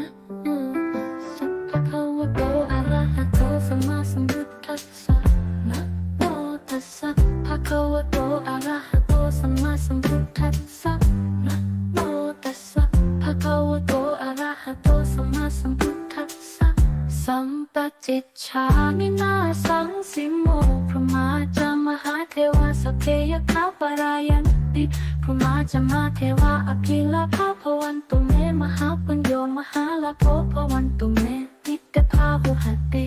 นะสัพพะวะโตอะระหะโตสัมมาสัมพุทธัสสะนะโมตัสสะภะคะวะโตอะระหะโตสัมมาสัมพุทธัสสะนะโมตัสสะภะคะวะโตอะระหะโตสัมมาสัมพุทธัสสะสัมปจิตชามินาสังสิโมพระมาจา ติพระมาจะมาเทวาอภิลาภาพวันตุเมมหาปุญโยมหาลาโภพวันตุเมนิตภาหุหติ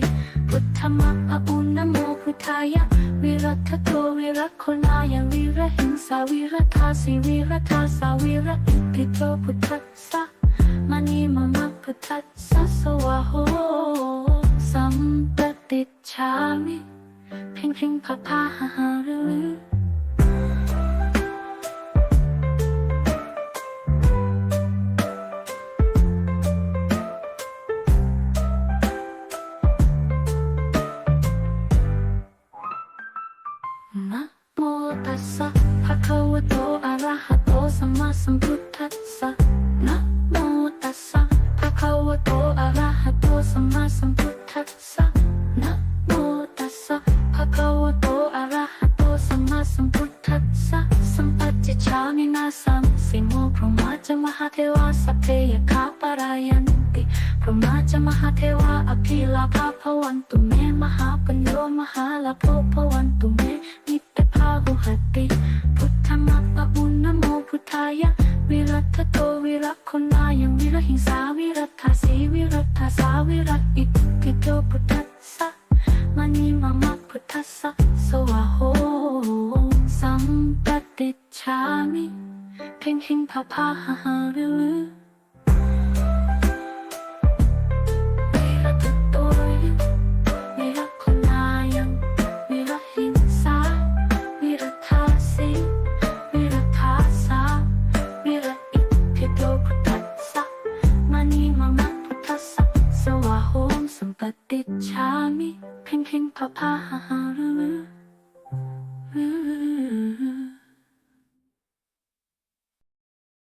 พุทธมัพะอุณโมพุทธายะวิรัตโตวิรัตคนายวิระหิงสาวิรัตาสิวิรัตาสาวิระอิติโตพุทธัสสะมณีมมะพุทธัสสะสวะโหสัมปติชา พ่งพ่งพะพาหาหรือนะโมตัสสะภะคะวะโตอะระหะโตสัมมาสัมพุทธัสสะนะโมตัสสะภะคะวะโตอะระหะโตสัมมาสัมพุทธัสสะ นาสัมสิโมพระมาจมหาเทวาสัพเพยคาปรายันติพระมาจมหาเทวาอภิลาภาพวันตุเมมหาปัญโยมหาลาภพวันตุเมนิตภาหุหติพุทธมัปปะอุณโมพุทธายะวิรัตโตวิรัตคนนายังวิรหิงสาวิรัตถาสีวิรัตถาสาวิรัตอิติโตพุทธัสสะมณีมามะพุทธัสสะสวะโห ติชามิเพ่งหิงพาพาหาหารือวิรัตโตวิรัตคนายังวิรหิงสาวิรทาสีวิรทาสาวิรอิทิโตพุตัสสะมานีมามัตุตัสสะสวะโหมสัมปติชามิเพ่งเพ่งพะพาหาหาลือ